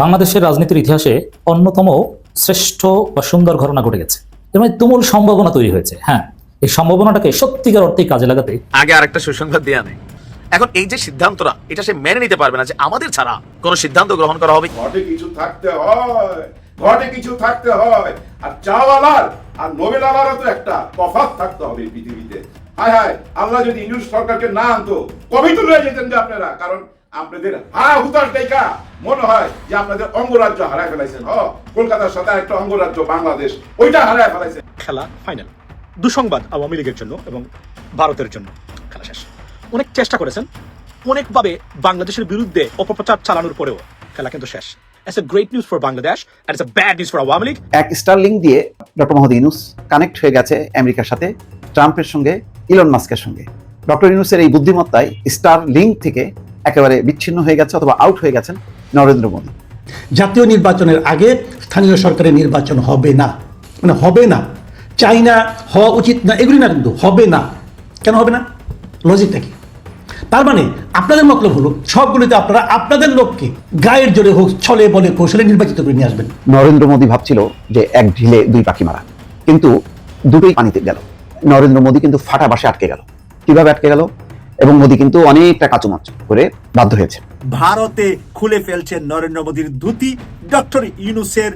বাংলাদেশের রাজনীতির ইতিহাসে অন্যতম শ্রেষ্ঠ বা সুন্দর ঘটনা ঘটে গেছে। এর মানে তুমুল সম্ভাবনা তৈরি হয়েছে। হ্যাঁ এই সম্ভাবনাটাকে সত্যিকার অর্থেই কাজে লাগাতে আগে আরেকটা সুসংবাদ দেয়া নেই। এখন এই যে সিদ্ধান্তটা এটা সে মেনে নিতে পারবে না যে আমাদের ছাড়া কোনো সিদ্ধান্ত গ্রহণ করা হবে ঘটে কিছু থাকতে হয় ঘটে কিছু থাকতে হয়। আর চাওয়ালার আর নোবেলালারও তো একটা তফাৎ থাকতে হবে পৃথিবীতে। হায় হায় আল্লাহ যদি সরকারকে না আনতো কবে তুলে যেতেন যে আপনারা। কারণ আপনাদের হা হুতার দেখা মনে হয় যে আপনাদের অঙ্গরাজ্য হারায় ফেলাইছেন। হ কলকাতার সাথে একটা অঙ্গরাজ্য বাংলাদেশ ওইটা হারায় ফেলাইছেন। খেলা ফাইনাল দুঃসংবাদ আওয়ামী লীগের জন্য এবং ভারতের জন্য। খেলা শেষ। অনেক চেষ্টা করেছেন অনেকভাবে বাংলাদেশের বিরুদ্ধে অপপ্রচার চালানোর পরেও খেলা কিন্তু শেষ। It's a great news for Bangladesh and it's a bad news for Awami League. এক স্টারলিং দিয়ে ডক্টর মোহাম্মদ ইউনুস কানেক্ট হয়ে গেছে আমেরিকার সাথে ট্রাম্পের সঙ্গে ইলন মাস্কের সঙ্গে। ডক্টর ইউনুসের এই বুদ্ধিমত্তায় স্টার লিঙ্ক থেকে একেবারে বিচ্ছিন্ন হয়ে গেছে অথবা আউট হয়ে গেছেন নরেন্দ্র মোদী। জাতীয় নির্বাচনের আগে স্থানীয় সরকারের নির্বাচন হবে না। মানে হবে না। চাই না হওয়া উচিত না এগুলি না কিন্তু হবে না। কেন হবে না? লজিকটা কি? তার মানে আপনাদের মতলব হলো সবগুলিতে আপনারা আপনাদের লোককে গায়ের জোরে হোক ছলে বলে কৌশলে নির্বাচিত করে নিয়ে আসবেন। নরেন্দ্র মোদী ভাবছিল যে এক ঢিলে দুই পাখি মারা। কিন্তু দুটোই পানিতে গেল। নরেন্দ্র মোদী কিন্তু ফাটা বাসে আটকে গেল। কীভাবে আটকে গেল? এবং মোদী কিন্তু অনেকটা কাচুমাচ করে বাধ্য হয়েছে। ভারতে খুলে ফেলছেন নরেন্দ্র মোদীর ধুতি। ডক্টর ইউনুসের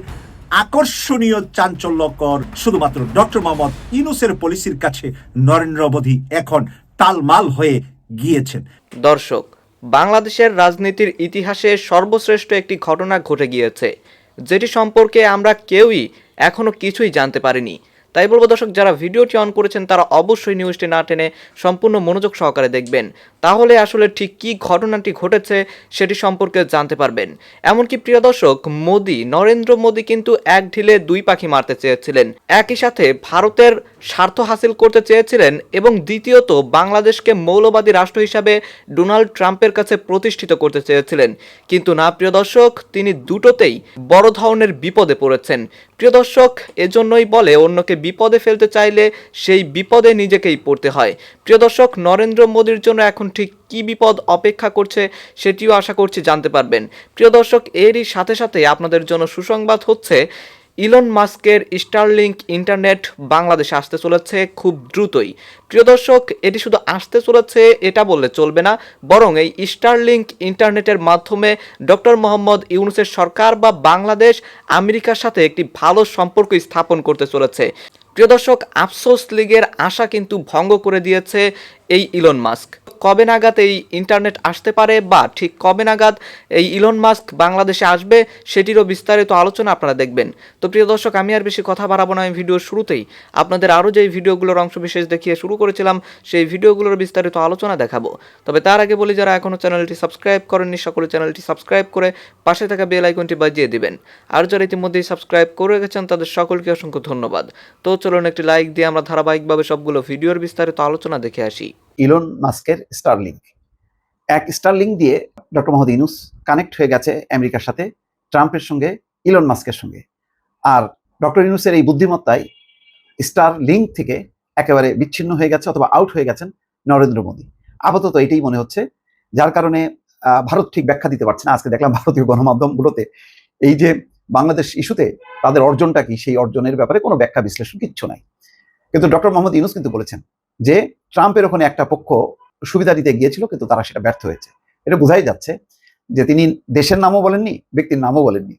আকর্ষণীয় চাঞ্চল্যকর শুধুমাত্র ডক্টর মোহাম্মদ ইউনুসের পলিসির কাছে নরেন্দ্র মোদী এখন টালমাল হয়ে গিয়েছেন। দর্শক বাংলাদেশের রাজনীতির ইতিহাসে সর্বশ্রেষ্ঠ একটি ঘটনা ঘটে গিয়েছে যেটি সম্পর্কে আমরা কেউই এখনও কিছুই জানতে পারিনি। তাই বলব দর্শক, যারা ভিডিওটি অন করেছেন, তারা অবশ্যই নিউজটি না টেনে সম্পূর্ণ মনোযোগ সহকারে দেখবেন। তাহলে আসলে ঠিক কী ঘটনাটি ঘটেছে সেটি সম্পর্কে জানতে পারবেন। এমনকি প্রিয় দর্শক, মোদি, নরেন্দ্র মোদি কিন্তু এক ঢিলে দুই পাখি মারতে চেয়েছিলেন। একই সাথে ভারতের স্বার্থ হাসিল করতে চেয়েছিলেন এবং দ্বিতীয়ত বাংলাদেশকে মৌলবাদী রাষ্ট্র হিসাবে ডোনাল্ড ট্রাম্পের কাছে প্রতিষ্ঠিত করতে চেয়েছিলেন। কিন্তু না, প্রিয় দর্শক, তিনি দুটোতেই বড় ধরনের বিপদে পড়েছেন। প্রিয় দর্শক, এজন্যই বলে অন্যকে বিপদে ফেলতে চাইলে সেই বিপদে নিজেকেই পড়তে হয়। প্রিয় দর্শক, নরেন্দ্র মোদীর জন্য এখন ঠিক কি বিপদ অপেক্ষা করছে সেটিও আশা করছি জানতে পারবেন। প্রিয় দর্শক, এরই সাথে সাথে আপনাদের জন্য সুসংবাদ হচ্ছে ইলন মাস্কের স্টারলিংক ইন্টারনেট বাংলাদেশে আসতে চলেছে খুব দ্রুতই। প্রিয় দর্শক, এটি শুধু আসতে চলেছে, এটা বললে চলবে না, বরং এই স্টারলিংক ইন্টারনেটের মাধ্যমে ডক্টর মোহাম্মদ ইউনুসের সরকার বা বাংলাদেশ আমেরিকার সাথে একটি ভালো সম্পর্ক স্থাপন করতে চলেছে। প্রিয় দর্শক, আফসোস লীগের আশা কিন্তু ভঙ্গ করে দিয়েছে এই ইলন মাস্ক। কবে নাগাদ এই ইন্টারনেট আসতে পারে বা ঠিক কবে নাগাদ এই ইলন মাস্ক বাংলাদেশে আসবে সেটিরও বিস্তারিত আলোচনা আপনারা দেখবেন। তো প্রিয় দর্শক, আমি আর বেশি কথা বাড়াবো না, আমি ভিডিওর শুরুতেই আপনাদের আরও যেই ভিডিওগুলোর অংশ বিশেষ দেখিয়ে শুরু করেছিলাম, সেই ভিডিওগুলোর বিস্তারিত আলোচনা দেখাবো। তবে তার আগে বলি, যারা এখনও চ্যানেলটি সাবস্ক্রাইব করেননি, সকলে চ্যানেলটি সাবস্ক্রাইব করে পাশে থাকা বেল আইকনটি বাজিয়ে দিবেন। আর যারা ইতিমধ্যেই সাবস্ক্রাইব করে গেছেন তাদের সকলকে অসংখ্য ধন্যবাদ। তো চলুন একটি লাইক দিয়ে আমরা ধারাবাহিকভাবে সবগুলো ভিডিওর বিস্তারিত আলোচনা দেখে আসি। ইলন মাস্কের স্টারলিংক এক স্টারলিংক দিয়ে ডক্টর মোহাম্মদ ইনুস কানেক্ট হয়ে গেছে আমেরিকার সাথে, ট্রাম্পের সঙ্গে, ইলন মাস্কের সঙ্গে। আর ডক্টর ইনুসের এই বুদ্ধিমত্তায় স্টার লিঙ্ক থেকে একেবারে বিচ্ছিন্ন হয়ে গেছে অথবা আউট হয়ে গেছেন নরেন্দ্র মোদী। আপাতত এটাই মনে হচ্ছে, যার কারণে ভারত ঠিক ব্যাখ্যা দিতে পারছে না। আজকে দেখলাম ভারতীয় গণমাধ্যমগুলোতে এই যে বাংলাদেশ ইস্যুতে তাদের অর্জনটা কি? সেই অর্জনের ব্যাপারে কোনো ব্যাখ্যা বিশ্লেষণ কিচ্ছু নাই। কিন্তু ডক্টর মোহাম্মদ ইউনুস কিন্তু বলেছেন যে ট্রাম্পের ওখানে একটা পক্ষ সুবিধা দিতে গিয়েছিল, কিন্তু তারা সেটা ব্যর্থ হয়েছে। এটা বোঝাই যাচ্ছে যে তিনি দেশের নামও বলেননি, ব্যক্তির নামও বলেননি।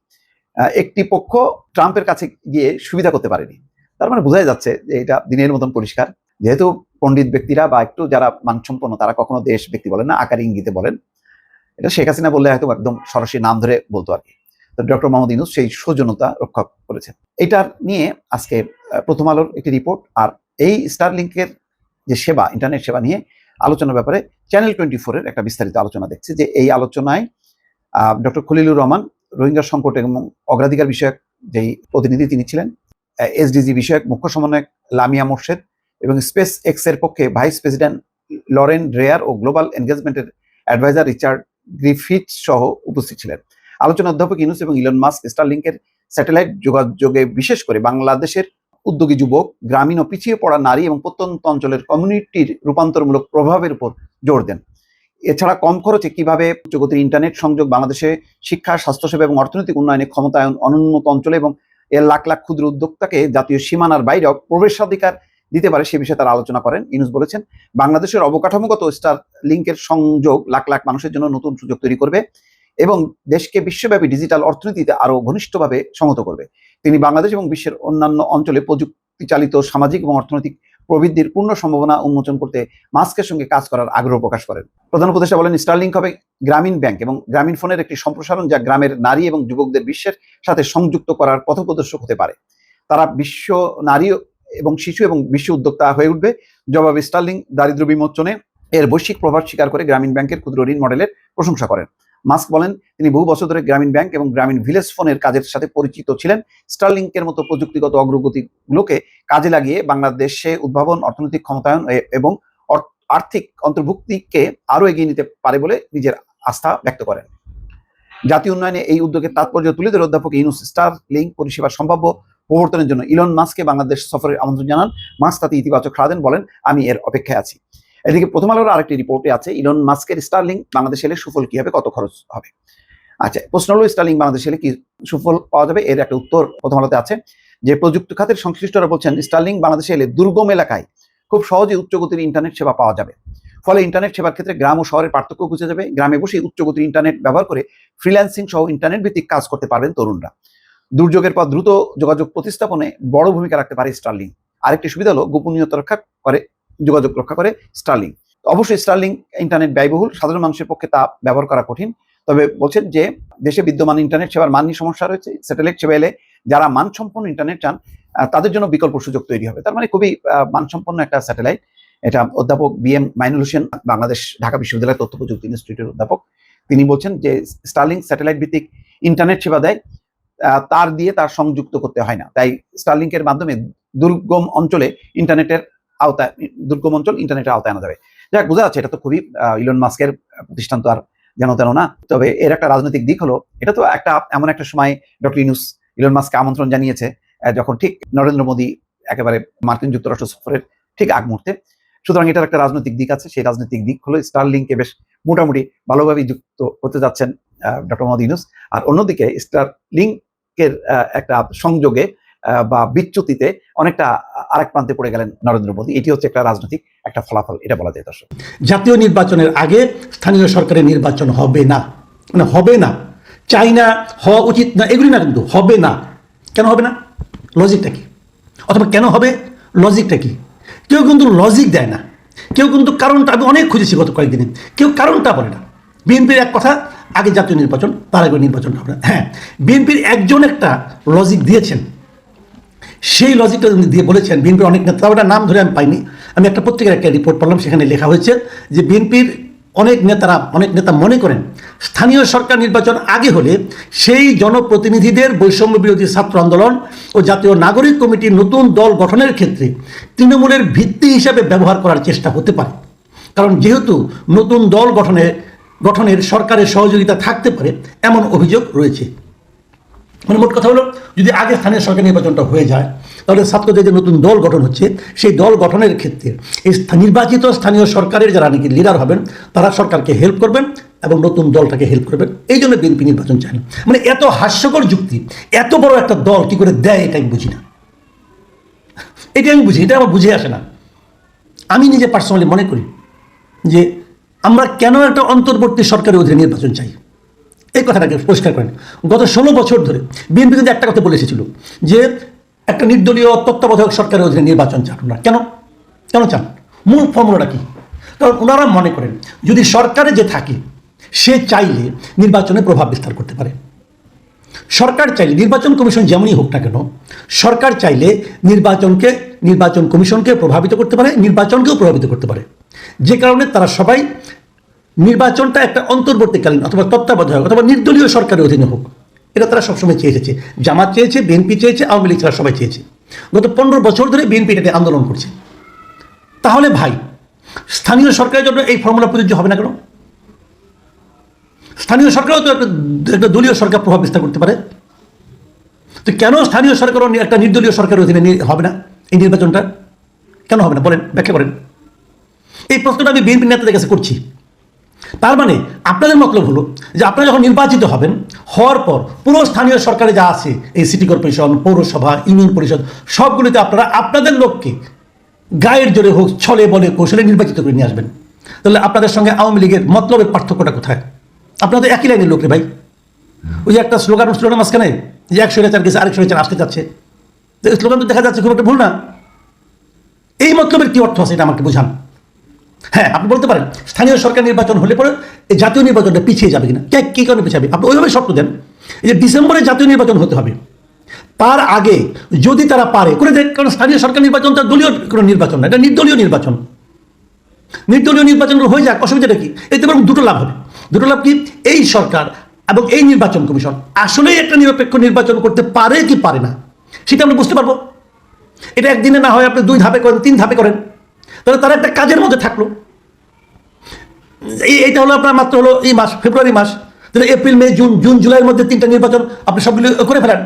একটি পক্ষ ট্রাম্পের কাছে গিয়ে সুবিধা করতে পারেনি। তার মানে বোঝাই যাচ্ছে যে এটা দিনের মতন পরিষ্কার। যেহেতু পণ্ডিত ব্যক্তিরা বা একটু যারা মানসম্পন্ন, তারা কখনো দেশ ব্যক্তি বলেন না, আকার ইঙ্গিতে বলেন। এটা শেখ হাসিনা বললে হয়তো একদম সরাসরি নাম ধরে বলতো আর কি। তো ডক্টর মোহাম্মদ ইউনুস সেই সৌজন্যতা রক্ষা করেছেন। এটা নিয়ে আজকে প্রথম আলোর একটি রিপোর্ট। আর এই স্টার লিঙ্কের যে সেবা ইন্টারনেট সেবা নিয়ে আলোচনার ব্যাপারে চ্যানেল টোয়েন্টি ফোরের একটা বিস্তারিত আলোচনা দেখছে যে এই আলোচনায় ডক্টর খলিলুর রহমান, রোহিঙ্গা সংকট এবং অগ্রাধিকার বিষয়ক যেই প্রতিনিধি তিনি ছিলেন এসডিজি বিষয়ক মুখ্য সমন্বয়ক লামিয়া মোর্শেদ এবং স্পেস এক্সের পক্ষে ভাইস প্রেসিডেন্ট লরেন রেয়ার ও গ্লোবাল এনগেজমেন্টের অ্যাডভাইজার রিচার্ড গ্রিফিথ সহ উপস্থিত ছিলেন। আলোচনা অধ্যাপক ইউনুস এবং ইলন মাস্ক স্টার স্টারলিংকের স্যাটেলাইট যোগাযোগে বিশেষ করে বাংলাদেশের উদ্যোগী যুবক, গ্রামীণ ও পিছিয়ে পড়া নারী এবং প্রত্যন্ত অঞ্চলের কমিউনিটির রূপান্তরমূলক প্রভাবের উপর জোর দেন। এছাড়া কম খরচে কীভাবে উচ্চগতির ইন্টারনেট সংযোগ বাংলাদেশে শিক্ষা, স্বাস্থ্যসেবা এবং অর্থনৈতিক উন্নয়নে ক্ষমতায়ন অনুন্নত অঞ্চলে এবং এর লাখ লাখ ক্ষুদ্র উদ্যোক্তাকে জাতীয় সীমানার বাইরেও প্রবেশাধিকার দিতে পারে সে বিষয়ে তারা আলোচনা করেন। ইনুস বলেছেন, বাংলাদেশের অবকাঠামোগত স্টার লিঙ্কের সংযোগ লাখ লাখ মানুষের জন্য নতুন সুযোগ তৈরি করবে। এবং দেশকে বিশ্বব্যাপী ডিজিটাল অর্থনীতিতে আরও ঘনিষ্ঠভাবে সংহত করবে। তিনি বাংলাদেশ এবং বিশ্বের অন্যান্য অঞ্চলে প্রযুক্তি চালিত সামাজিক এবং অর্থনৈতিক প্রবৃদ্ধির পূর্ণ সম্ভাবনা উন্মোচন করতে মাস্কের সঙ্গে কাজ করার আগ্রহ প্রকাশ করেন। প্রধান উপদেষ্টা বলেন স্টারলিংক হবে গ্রামীণ ব্যাংক এবং গ্রামীণ ফোনের একটি সম্প্রসারণ যা গ্রামের নারী এবং যুবকদের বিশ্বের সাথে সংযুক্ত করার পথপ্রদর্শক হতে পারে। তারা বিশ্ব নারী এবং শিশু এবং বিশ্ব উদ্যোক্তা হয়ে উঠবে। জবাবে স্টার্লিং দারিদ্র বিমোচনে এর বৈশ্বিক প্রভাব স্বীকার করে গ্রামীণ ব্যাংকের ক্ষুদ্র ঋণ মডেলের প্রশংসা করেন। মাস্ক বলেন, তিনি বহু বছর ধরে গ্রামীণ ব্যাংক এবং গ্রামীণ ভিলেজ ফোনের কাজের সাথে পরিচিত ছিলেন। স্টারলিংকের মতো প্রযুক্তিগত অগ্রগতিগুলোকে কাজে লাগিয়ে বাংলাদেশে উদ্ভাবন, অর্থনৈতিক ক্ষমতায়ন এবং আর্থিক অন্তর্ভুক্তিকে আরও এগিয়ে নিতে পারে বলে নিজের আস্থা ব্যক্ত করেন। জাতীয় উন্নয়নে এই উদ্যোগের তাৎপর্য তুলে ধরে অধ্যাপক ইউনুস স্টার লিঙ্ক পরিষেবার সম্ভাব্য প্রবর্তনের জন্য ইলন মাস্ককে বাংলাদেশ সফরের আমন্ত্রণ জানান। মাস্ক তাতে ইতিবাচক সাড়া দেন বলেন, আমি এর অপেক্ষায় আছি। এদিকে প্রথম আলোর আরেকটি রিপোর্টে আছে, ইলন মাস্কের স্টারলিং বাংলাদেশ এলে সুফল কি হবে, কত খরচ হবে? আচ্ছা প্রশ্ন হলো, স্টারলিং বাংলাদেশ এলে কি সুফল পাওয়া যাবে? এর একটা উত্তর প্রথম আলোতে আছে, যে প্রযুক্তি খাতের সংশ্লিষ্টরা বলছেন, স্টারলিং বাংলাদেশে এলে দুর্গম এলাকায় খুব সহজে উচ্চগতির ইন্টারনেট সেবা পাওয়া যাবে। ফলে ইন্টারনেট সেবার ক্ষেত্রে গ্রাম ও শহরের পার্থক্য বুঝে যাবে। গ্রামে বসে উচ্চগতির ইন্টারনেট ব্যবহার করে ফ্রিল্যান্সিং সহ ইন্টারনেট ভিত্তিক কাজ করতে পারবেন তরুণরা। দুর্যোগের পর দ্রুত যোগাযোগ প্রতিস্থাপনে বড় ভূমিকা রাখতে পারে স্টার্লিং। আরেকটি সুবিধা হলো, গোপনীয়তা রক্ষা করে যোগাযোগ রক্ষা করে স্টার্লিং অবশ্যই স্টারলিং ইন্টারনেট ব্যয়বহুল, সাধারণ মানুষের পক্ষে তা ব্যবহার করা কঠিন। তবে বলছেন যে, দেশে বিদ্যমান ইন্টারনেট সেবার মান নিয়ে সমস্যা রয়েছে। স্যাটেলাইট সেবা এলে যারা মানসম্পন্ন ইন্টারনেট চান তাদের জন্য বিকল্প সুযোগ তৈরি হবে। তার মানে খুবই মানসম্পন্ন একটা স্যাটেলাইট এটা অধ্যাপক বি এম মাইনুল হোসেন, বাংলাদেশ ঢাকা বিশ্ববিদ্যালয় তথ্য প্রযুক্তি ইনস্টিটিউটের অধ্যাপক। তিনি বলছেন যে স্টার্লিং স্যাটেলাইট ভিত্তিক ইন্টারনেট সেবা দেয় তার দিয়ে তার সংযুক্ত করতে হয় না। তাই স্টারলিংকের মাধ্যমে দুর্গম অঞ্চলে ইন্টারনেটের আওতায়, দুর্গম অঞ্চল ইন্টারনেটের আওতায় আনা যাবে। যাক, বোঝা যাচ্ছে এটা তো খুবই ইলন মাস্কের প্রতিষ্ঠান তো আর যেন তেন না। তবে এর একটা রাজনৈতিক দিক হলো, এটা তো একটা এমন একটা সময় ডক্টর ইনুস ইলন মাস্ককে আমন্ত্রণ জানিয়েছে যখন ঠিক নরেন্দ্র মোদী একেবারে মার্কিন যুক্তরাষ্ট্র সফরের ঠিক আগ মুহূর্তে। সুতরাং এটার একটা রাজনৈতিক দিক আছে, সেই রাজনৈতিক দিক হলো স্টারলিংকে বেশ মোটামুটি ভালোভাবেই যুক্ত হতে যাচ্ছেন ডক্টর মোহাম্মদ ইউনুস। আর অন্যদিকে স্টারলিংকের একটা সংযোগে বা বিচ্যুতিতে অনেকটা আরেক প্রান্তে পড়ে গেলেন নরেন্দ্র মোদী। এটি হচ্ছে একটা রাজনৈতিক একটা ফলাফল, এটা বলা যায় দর্শক। জাতীয় নির্বাচনের আগে স্থানীয় সরকারের নির্বাচন হবে না। মানে হবে না। চাই না হওয়া উচিত না, এগুলি না কিন্তু হবে না। কেন হবে না? লজিকটা কি? অথবা কেন হবে? লজিকটা কি? কেউ কিন্তু লজিক দেয় না। কেউ কিন্তু কারণটা আমি অনেক খুঁজেছি গত কয়েকদিনে। কেউ কারণটা বলে না। বিএনপির এক কথা, আগে জাতীয় নির্বাচন, তার আগে নির্বাচন হবে না। হ্যাঁ বিএনপির একজন একটা লজিক দিয়েছেন। সেই লজিকটা দিয়ে বলেছেন বিএনপির অনেক নেতা ওটা নাম ধরে আমি পাইনি। আমি একটা পত্রিকার একটা রিপোর্ট পড়লাম, সেখানে লেখা হয়েছে যে বিএনপির অনেক নেতারা, অনেক নেতা মনে করেন স্থানীয় সরকার নির্বাচন আগে হলে সেই জনপ্রতিনিধিদের বৈষম্য বিরোধী ছাত্র আন্দোলন ও জাতীয় নাগরিক কমিটির নতুন দল গঠনের ক্ষেত্রে তৃণমূলের ভিত্তি হিসাবে ব্যবহার করার চেষ্টা হতে পারে। কারণ যেহেতু নতুন দল গঠনে, গঠনের সরকারের সহযোগিতা থাকতে পারে, এমন অভিযোগ রয়েছে। মানে মোট কথা হলো, যদি আগে স্থানীয় সরকার নির্বাচনটা হয়ে যায়, তাহলে ছাত্রদের যে নতুন দল গঠন হচ্ছে, সেই দল গঠনের ক্ষেত্রে এই নির্বাচিত স্থানীয় সরকারের যারা নাকি লিডার হবেন, তারা সরকারকে হেল্প করবেন এবং নতুন দলটাকে হেল্প করবেন। এই জন্য বিএনপি নির্বাচন চায় না। মানে এত হাস্যকর যুক্তি, এত বড় একটা দল কি করে দেয়, এটা আমি বুঝি না। এটা আমি বুঝি, এটা আমার বুঝে আসে না। আমি নিজে পার্সোনালি মনে করি যে আমরা কেন একটা অন্তর্বর্তী সরকারের অধীনে নির্বাচন চাই? এই কথাটাকে পরিষ্কার করেন। গত ষোলো বছর ধরে বিএনপি কিন্তু একটা কথা বলে এসেছিল যে একটা নির্দলীয় তত্ত্বাবধায়ক সরকারের অধীনে নির্বাচন চান না কেন? কেন চান? মূল ফর্মুলাটা কি? কারণ ওনারা মনে করেন, যদি সরকারে যে থাকে, সে চাইলে নির্বাচনে প্রভাব বিস্তার করতে পারে। সরকার চাইলে নির্বাচন কমিশন যেমনই হোক না কেন, সরকার চাইলে নির্বাচনকে, নির্বাচন কমিশনকে প্রভাবিত করতে পারে, নির্বাচনকেও প্রভাবিত করতে পারে। যে কারণে তারা সবাই নির্বাচনটা একটা অন্তর্বর্তীকালীন অথবা তত্ত্বাবধায়ক অথবা নির্দলীয় সরকারের অধীনে হোক। এটা তারা সবসময় চেয়ে এসেছে জামাত চেয়েছে, বিএনপি চেয়েছে, আওয়ামী লীগ তারা সবাই চেয়েছে। গত পনেরো বছর ধরে বিএনপি এটাকে আন্দোলন করছে। তাহলে ভাই, স্থানীয় সরকারের জন্য এই ফর্মুলা প্রযোজ্য হবে না কেন? স্থানীয় সরকারও তো একটা দলীয় সরকার প্রভাব বিস্তার করতে পারে। তো কেন স্থানীয় সরকারও একটা নির্দলীয় সরকারের অধীনে হবে না? এই নির্বাচনটা কেন হবে না? বলেন, ব্যাখ্যা করেন। এই প্রশ্নটা আমি বিএনপি নেতাদের কাছে করছি। তার মানে আপনাদের মতলব হলো যে আপনারা যখন নির্বাচিত হবেন, হওয়ার পর পুরো স্থানীয় সরকারে যা আছে, এই সিটি কর্পোরেশন পৌরসভা ইউনিয়ন পরিষদ, সবগুলিতে আপনারা আপনাদের লোককে গায়ের জোরে হোক, ছলে বলে, কৌশলে নির্বাচিত করে নিয়ে আসবেন। তাহলে আপনাদের সঙ্গে আওয়ামী লীগের মতলবের পার্থক্যটা কোথায়? আপনারা তো একই লাইনের লোক রে ভাই। ওই যে একটা স্লোগান স্লোগান মাঝখানে, যে একশো রেচার গেছে, আরেক রেচার আসতে যাচ্ছে। স্লোগান তো দেখা যাচ্ছে খুব একটা ভুল না। এই মতলবের কি অর্থ আছে এটা আমাকে বোঝান। হ্যাঁ আপনি বলতে পারেন, স্থানীয় সরকার নির্বাচন হলে পরে এই জাতীয় নির্বাচনটা পিছিয়ে যাবে কিনা? কে, কী কারণে পিছিয়ে যাবে? আপনি ওইভাবে শর্ত দেন। যে ডিসেম্বরে জাতীয় নির্বাচন হতে হবে, তার আগে যদি তারা পারে, করে দেখ, কারণ স্থানীয় সরকার নির্বাচন তার দলীয় কোনো নির্বাচন না, এটা নির্দলীয় নির্বাচন। নির্দলীয় নির্বাচন হয়ে যাক, অসুবিধাটা কি? এতে বরং দুটো লাভ হবে। দুটো লাভ কি? এই সরকার এবং এই নির্বাচন কমিশন আসলেই একটা নিরপেক্ষ নির্বাচন করতে পারে কি পারে না, সেটা আমরা বুঝতে পারব। এটা একদিনে না হয় আপনি দুই ধাপে করেন, তিন ধাপে করেন। তাহলে তারা একটা কাজের মধ্যে থাকল। এই এইটা হলো আপনার মাত্র হলো এই মাস, ফেব্রুয়ারি মাস। তাহলে এপ্রিল, মে, জুন জুন জুলাইয়ের মধ্যে তিনটা নির্বাচন আপনি সবগুলো করে ফেলেন।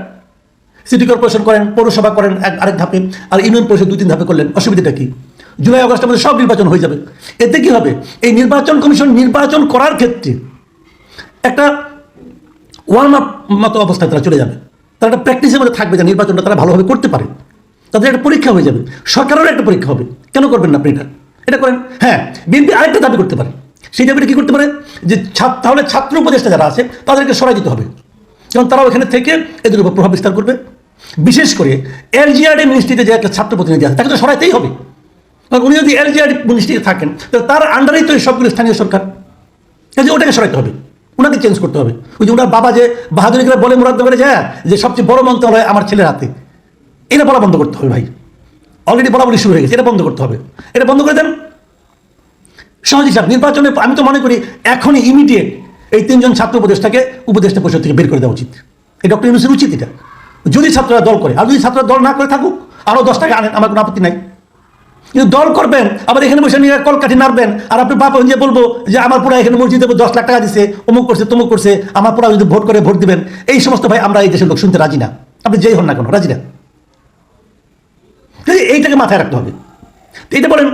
সিটি কর্পোরেশন করেন, পৌরসভা করেন, এক আরেক ধাপে, আর ইউনিয়ন পরিষদ দুই তিন ধাপে করলেন। অসুবিধাটা কি? জুলাই, আগস্টের মধ্যে সব নির্বাচন হয়ে যাবে। এতে কি হবে? এই নির্বাচন কমিশন নির্বাচন করার ক্ষেত্রে একটা ওয়ার্ম আপ মতো অবস্থায় তারা চলে যাবে। তারা একটা প্র্যাকটিসের মধ্যে থাকবে যে নির্বাচনটা তারা ভালোভাবে করতে পারে। তাদের একটা পরীক্ষা হয়ে যাবে। সরকারেরও একটা পরীক্ষা হবে। কেন করবেন না আপনি এটা? এটা করেন। হ্যাঁ বিএনপি আরেকটা দাবি করতে পারে। সেই দাবিটা কী করতে পারে? যে ছাত্র তাহলে ছাত্র উপদেষ্টা যারা আছে, তাদেরকে সরাই দিতে হবে। কারণ তারাও এখানে থেকে এদের উপর প্রভাব বিস্তার করবে। বিশেষ করে এলজিআরডি মিনিস্ট্রিতে যে একটা ছাত্র প্রতিনিধি আছে, তাকে তো সরাইতেই হবে। কারণ উনি যদি এলজিআরডি মিনিস্ট্রিতে থাকেন তাহলে তার আন্ডারেই তো সবগুলো স্থানীয় সরকার। কাজে ওটাকে সরাইতে হবে। ওনাকে চেঞ্জ করতে হবে। ওই যে ওনার বাবা যে বাহাদুরিকরা বলে মুরাদ করে যায় যে সবচেয়ে বড় মন্ত্রণালয় আমার ছেলের হাতে। এটা বলা বন্ধ করতে হবে ভাই। অলরেডি বলা বলি শুরু হয়ে গেছে, এটা বন্ধ করতে হবে। এটা বন্ধ করে দেন। সহজ হিসাব নির্বাচনে আমি তো মনে করি এখনই ইমিডিয়েট এই তিনজন ছাত্র উপদেষ্টাকে, উপদেষ্টা পরিষদ থেকে বের করে দেওয়া উচিত। এই ডক্টর ইউনুসের উচিত এটা। যদি ছাত্ররা দল করে, আর যদি ছাত্ররা দল না করে থাকুক আরও দশ টাকা আনেন, আমার কোনো আপত্তি নাই। কিন্তু দল করবেন, আবার এখানে বসে নিয়ে কলকাঠি নাড়বেন, আর আপনি বাপ যে বলব যে আমার পুরা এখানে মসজিদে দশ লাখ টাকা দিছে, অমুক করছে, তমুক করছে, আমার পুরা যদি ভোট করে ভোট দিবেন, এই সমস্ত ভাই আমরা এই দেশের লোক শুনতে রাজি না। আপনি যেই হন না কেন, রাজি না? এইটাকে মাথায় রাখতে হবে। এটা বলেন,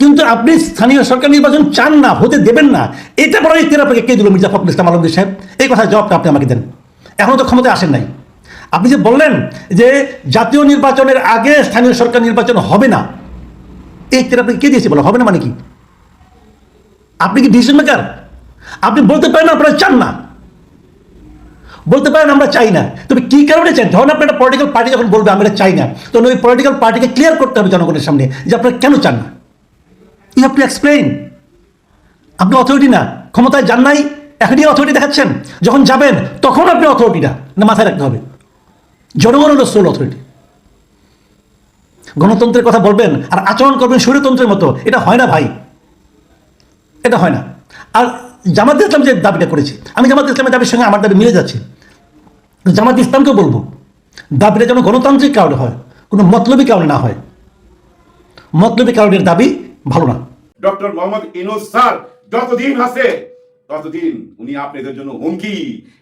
কিন্তু আপনি স্থানীয় সরকার নির্বাচন চান না হতে দেবেন না, এটা বড় ইতিহার আপনাকে কে দিল মির্জা ফখরুল ইসলাম আলমগীর সাহেব? এই কথা জবাবটা আপনি আমাকে দেন। এখনও তো ক্ষমতায় আসেন নাই। আপনি যে বললেন যে জাতীয় নির্বাচনের আগে স্থানীয় সরকার নির্বাচন হবে না, এই ইতিহার আপনাকে কে দিয়েছে বলো? হবে না মানে কি? আপনি কি ডিসিশন মেকার আপনি বলতে পারেন আপনারা চান না। বলতে পারেন আমরা চাই না। তবে কি কারণে চান ধরুন আপনার একটা পলিটিক্যাল পার্টি যখন বলবে, আমরা চাই না। তখন ওই পলিটিক্যাল পার্টিকে ক্লিয়ার করতে হবে জনগণের সামনে যে আপনারা কেন চান না। ইউ হ্যাভ টু এক্সপ্লেইন আপনি অথরিটি না। ক্ষমতায় যান নাই, এখনই অথরিটি দেখাচ্ছেন। যখন যাবেন, তখন আপনি অথরিটি না, মাথায় রাখতে হবে। জনগণ হলো সোল অথরিটি গণতন্ত্রের কথা বলবেন আর আচরণ করবেন স্বৈরতন্ত্রের মতো, এটা হয় না ভাই। এটা হয় না। আর জামাত ইসলাম যে দাবিটা করেছে, আমি জামাত ইসলামের দাবির সঙ্গে আমার দাবি মিলে যাচ্ছে। জামাত ইসলামকেও বলব, দাবিটা যেন গণতান্ত্রিক কারণে হয়, কোনো মতলবী কারণে না হয়। মতলবী কারণের দাবি ভালো না। ডক্টর মোহাম্মদ ইনুস স্যার, যতদিন আছে, ততদিন উনি আপনাদের জন্য হুমকি।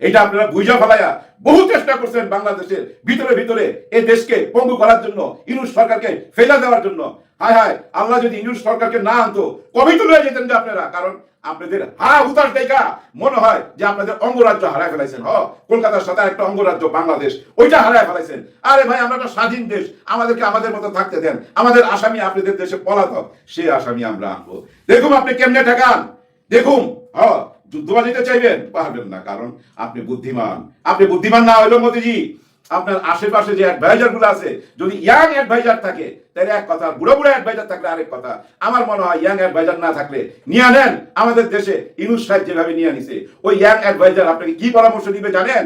এটা আপনারা বুঝা ফেলায়া বহু চেষ্টা করছেন বাংলাদেশের ভিতরে ভিতরে এই দেশকে পঙ্গু করার জন্য, ইনুস সরকারকে ফেলা দেওয়ার জন্য। হায় হায়, আল্লাহ যদি ইনুস সরকারকে না আনতো, কবে তুলে যেতেন যে আপনারা? কারণ আপনাদের হা হুতাশ দেখা মনে হয় যে আপনাদের অঙ্গরাজ্য হারায় ফেলাইছেন। হ, কলকাতার সাথে একটা অঙ্গরাজ্য, বাংলাদেশ, ওইটা হারায় ফেলাইছেন। আরে ভাই, আমরা একটা স্বাধীন দেশ, আমাদেরকে আমাদের মতো থাকতে দেন। আমাদের আসামি আপনাদের দেশে পলাতক, সে আসামি আমরা আনব। দেখুন আপনি কেমনে ঠেকান। দেখুন, হ, যুদ্ধবাজিতে চাইবেন, পারবেন না, কারণ আপনি বুদ্ধিমান। আপনি বুদ্ধিমান না হইল মোদিজি আপনার আশেপাশে যে অ্যাডভাইজারগুলো আছে, যদি ইয়াং অ্যাডভাইজার থাকে, তাহলে এক কথা, বুড়ো বুড়ো অ্যাডভাইজার থাকলে আরেক কথা। আমার মনে হয় ইয়াং অ্যাডভাইজার না থাকলে, নিয়ে নেন, আমাদের দেশে ইনুস সাহেব যেভাবে নিয়ে নিছে, ওই ইয়াং অ্যাডভাইজার আপনাকে কি পরামর্শ দিবে জানেন?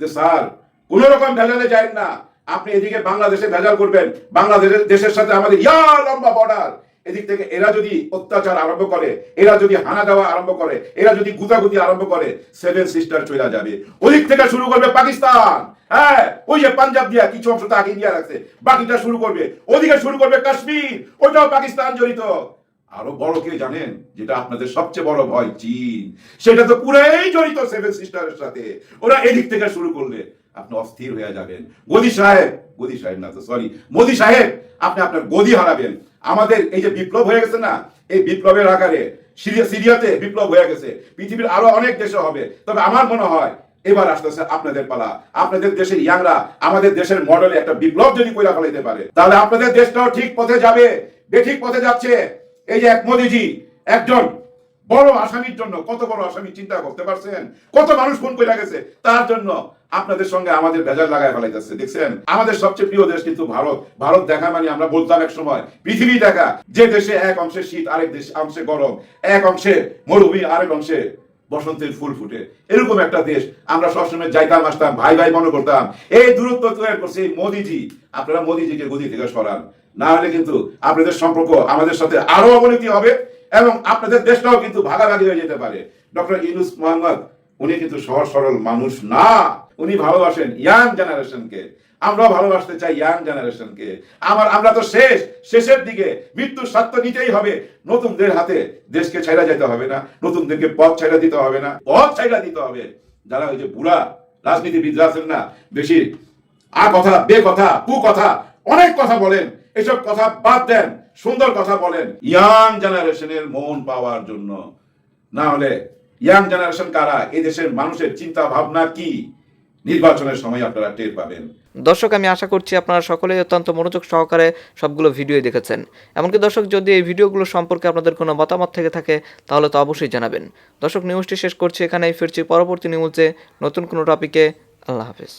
যে স্যার, কোন রকম ভেজালে যায় না। আপনি এদিকে বাংলাদেশে ভেজাল করবেন, বাংলাদেশের দেশের সাথে আমাদের ইয়া লম্বা বর্ডার এদিক থেকে এরা যদি অত্যাচার আরম্ভ করে, এরা যদি হানা দেওয়া আরম্ভ করে, এরা যদি গুতাগুতি আরম্ভ করে সেভেন সিস্টার চলে যাবে। ওদিক থেকে শুরু করবে পাকিস্তান। হ্যাঁ ওই যে পাঞ্জাব দিয়া কিছু অংশ তো আগে দিয়ে রাখছে, বাকিটা শুরু করবে। ওদিকে শুরু করবে কাশ্মীর, ওইটাও পাকিস্তান জড়িত। আরও বড় কে জানেন? যেটা আপনাদের সবচেয়ে বড় ভয়, চীন। সেটা তো পুরাই জড়িত সেভেন সিস্টারের সাথে। ওরা এদিক থেকে শুরু করলে আপনি অস্থির হয়ে যাবেন। গদি সাহেব গদি সাহেব না তো সরি মোদি সাহেব, আপনি আপনার গদি হারাবেন। আমাদের এই যে বিপ্লব হয়ে গেছে না, এই বিপ্লবের আকারে সিরিয়া সিরিয়াতে বিপ্লব হয়ে গেছে। পৃথিবীর আরও অনেক দেশে হবে। তবে আমার মনে হয়, এবার আসতেছে আপনাদের পালা। আপনাদের দেশের ইয়াংরা, আমাদের দেশের মডেলে একটা বিপ্লব যদি কইরা ফেলাইতে পারে, তাহলে আপনাদের দেশটাও ঠিক পথে যাবে। বেঠিক পথে যাচ্ছে। এই যে এক মোদিজি, একজন বড় আসামির জন্য কত বড় আসামি চিন্তা করতে পারছেন? কত মানুষ খুন করে গেছে? তার জন্য আপনাদের সঙ্গে আমাদের বেজার লাগায় ফেলাইতেছে, দেখছেন? আমাদের সবচেয়ে প্রিয় দেশ কিন্তু ভারত। ভারত দেখা মানে আমরা বলতাম এক সময়, পৃথিবী দেখা, যে দেশে এক অংশে শীত, আরেক দেশে অংশে গরম, এক অংশে মরুভূমি, আরেক অংশে বসন্তের ফুল ফুটে। এরকম একটা দেশ, আমরা সবসময় যাইতাম, আসতাম, ভাই ভাই মনে করতাম, এই দূরত্ব তৈরি করছে, মোদিজি। আপনারা মোদিজিকে গদি থেকে সরান। না হলে কিন্তু আপনাদের সম্পর্ক আমাদের সাথে আরও অবনতি হবে। এবং আপনাদের দেশটাও কিন্তু ভাগাভাগি হয়ে যেতে পারে। ডক্টর ইউনুস মোহাম্মদ, উনি কিন্তু সহজ সরল মানুষ না। উনি ভালোবাসেন ইয়াং জেনারেশনকে। আমরা ভালোবাসতে চাই ইয়াং জেনারেশনকে। আমার, আমরা তো শেষ, শেষের দিকে। মৃত্যুর সত্য নিতেই হবে। নতুনদের হাতে দেশকে ছেড়ে যেতে হবে না। নতুনদেরকে পথ ছেড়ে দিতে হবে না। পথ ছেড়ে দিতে হবে। যারা ওই যে বুড়া, রাজনীতিবিদরা আছেন না, বেশি আর কথা, বে কথা, কু কথা, অনেক কথা বলেন। এসব কথা বাদ দেন, সুন্দর কথা বলেন। ইয়াং জেনারেশনের মন পাওয়ার জন্য। না হলে ইয়াং জেনারেশন কারা? এই দেশের মানুষের চিন্তা ভাবনা কি? নির্বাচনের সময় আপনারা টের পাবেন। দর্শক, আমি আশা করছি আপনারা সকলেই অত্যন্ত মনোযোগ সহকারে সবগুলো ভিডিও দেখেছেন। এমনকি দর্শক, যদি এই ভিডিওগুলো সম্পর্কে আপনাদের কোনো মতামত থেকে থাকে, তাহলে তো অবশ্যই জানাবেন। দর্শক নিউজটি শেষ করছি এখানেই, ফিরছি পরবর্তী নিউজে নতুন কোনো টপিকে আল্লাহ হাফেজ।